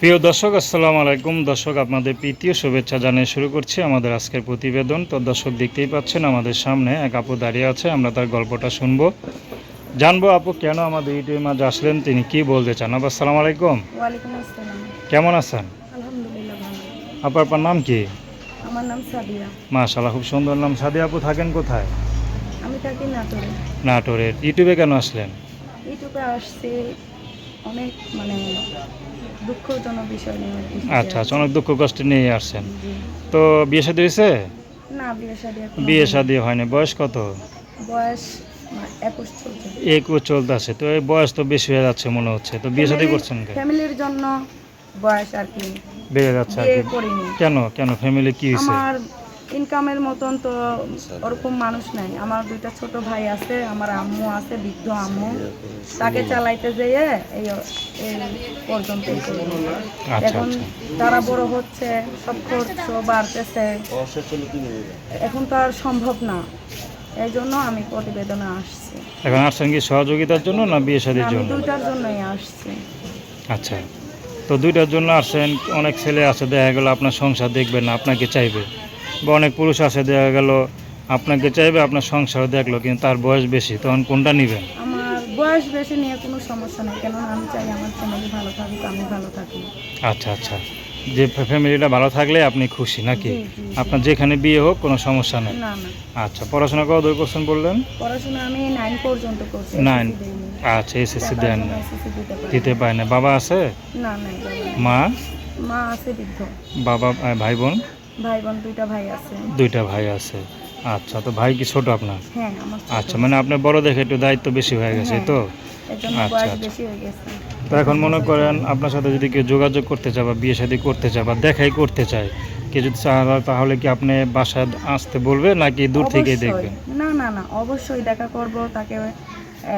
প্রিয় দর্শক আসসালামু আলাইকুম। দর্শক আপনাদের প্রীতীয় শুভেচ্ছা জানিয়ে শুরু করছি আমাদের আজকের প্রতিবেদন। তো দর্শক দেখতেই পাচ্ছেন আমাদের সামনে এক আপু দাঁড়িয়ে আছে আমরা তার গল্পটা শুনব। জানব আপু কেন আমাদের ইউটিউবের মাঝে আসলেন তিনি কি বলতে চান? আপু আসসালামু আলাইকুম। কেমন আছেন? আপু আপনার নাম কি? আমার নাম সাদিয়া। মাশাল্লাহ খুব সুন্দর নাম। সাদিয়া আপু থাকেন কোথায়? আমি থাকি নাটোরে। নাটোরের। ইউটিউবে কেন আসলেন? ইউটিউবে আসছি অনেক মানে দুঃখজনক বিষয় নিয়ে আচ্ছা আচ্ছা অনেক দুঃখ কষ্ট নিয়ে আসছেন। তো বিয়ে শাদী হয়েছে? না বিয়ে শাদী বিয়ে শাদী হয়নি। বয়স কত? বয়স মা- একুশ একুশ চলতেছে। তো এই বয়স তো বেশি হয়ে যাচ্ছে মনে হচ্ছে। তো বিয়ে শাদী করছেন কেন ফ্যামিলির জন্য বয়স আর কি বেড়ে যাচ্ছে আর কি। কেন? কেন? ফ্যামিলি কি হয়েছে? আমার ইনকামের মতন তো ওরকম মানুষ নাই। আমার দুইটা ছোট ভাই আছে আমার আম্মু আছে বৃদ্ধ আম্মু। তাকে চালাইতে যেয়ে এই এই পর্যন্ত আচ্ছা এখন আচ্ছা তারা বড় হচ্ছে সব খরচ বাড়তেছে। এখন তো আর সম্ভব না। এই জন্য আমি প্রতিবেদনে আসছি। এখন আসছেন কি সহযোগিতার জন্য না বিয়ে শাদীর জন্য? দুইটার জন্যই আসছি। আচ্ছা। তো দুইটার জন্য আসছেন অনেক ছেলে আছে দেখা গেলো আপনার সংসার দেখবে না আপনাকে চাইবে। বা অনেক পুরুষ আছে দেখা গেল আপনাকে চাইবে আপনার সংসারও দেখল কিন্তু তার বয়স বেশি তখন কোনটা নেবেন? আমার বয়স বেশি নিয়ে কোনো সমস্যা নেই কেননা আমি চাই আমার ফ্যামিলি ভালো থাকুক আমি ভালো থাকি। আচ্ছা আচ্ছা। যে ফ্যামিলিটা ভালো থাকলে আপনি খুশি নাকি। আপনার যেখানে বিয়ে হোক কোনো সমস্যা নেই? না না। আচ্ছা পড়াশোনা কত দূর করছেন বললেন? পড়াশোনা আমি নাইন পর্যন্ত করছি নাইন আচ্ছা এসএসসি দেন না। দিতে পারি না। বাবা আছে? না মা? মা আছে বৃদ্ধ। বাবা ভাই বোন? ভাই বোন দুইটা ভাই আছে দুইটা ভাই আছে আচ্ছা তো ভাই কি ছোট আপনার হ্যাঁ আমার ছোট। আচ্ছা মানে আপনার বড় দেখে একটু দায়িত্ব বেশি হয়ে গেছে হ্যাঁ। তো এর জন্য আচ্ছা, বয়স আচ্ছা। বেশি হয়ে গেছে তো এখন মনে করেন আপনার সাথে যদি কেউ যোগাযোগ করতে চায় বা বিয়ে শাদী করতে চায় বা দেখাই করতে চায় কেউ যদি চায় তাহলে কি আপনি বাসায় আসতে বলবে নাকি দূর থেকেই অবশ্যই। দেখবেন না না না অবশ্যই দেখা করব তাকে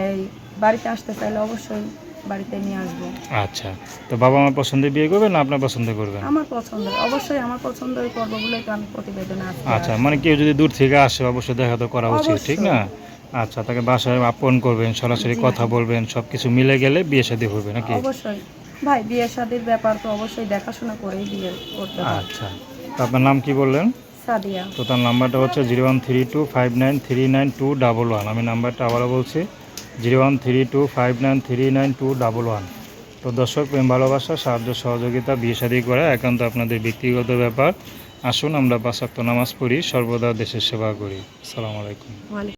এই বাড়িতে আসতে চাইলে অবশ্যই বাড়িতে নিয়ে আসব। আচ্ছা তো বাবা মা পছন্দে বিয়ে করবেন না আপনার পছন্দ করবেন আমার পছন্দ অবশ্যই আমার পছন্দই করব বলেই তো আমি প্রতিবেদনে আচ্ছা মানে কেউ যদি দূর থেকে আসে অবশ্যই দেখা তো করা উচিত ঠিক না? আচ্ছা তাকে বাসায় আপন করবেন সরাসরি কথা বলবেন সব কিছু মিলে গেলে বিয়ে শাদী হবে নাকি? অবশ্যই। ভাই বিয়ে শাদির ব্যাপার তো অবশ্যই দেখাশোনা করেই বিয়ে করতে হবে। আচ্ছা তো আপনার নাম কি বললেন? সাদিয়া। তো তার নাম্বারটা হচ্ছে zero one three two five nine three nine two double one. আমি নাম্বারটা আবারও বলছি zero one three two five nine three nine two double one. তো দর্শক, প্রেম, ভালোবাসা, সাহায্য, সহযোগিতা, বিয়ে শাদী করা একান্ত আপনাদের ব্যক্তিগত ব্যাপার। আসুন, আমরা পাঁচাত্ত নামাজ পড়ি, সর্বদা দেশের সেবা করি। আসসালামু আলাইকুম।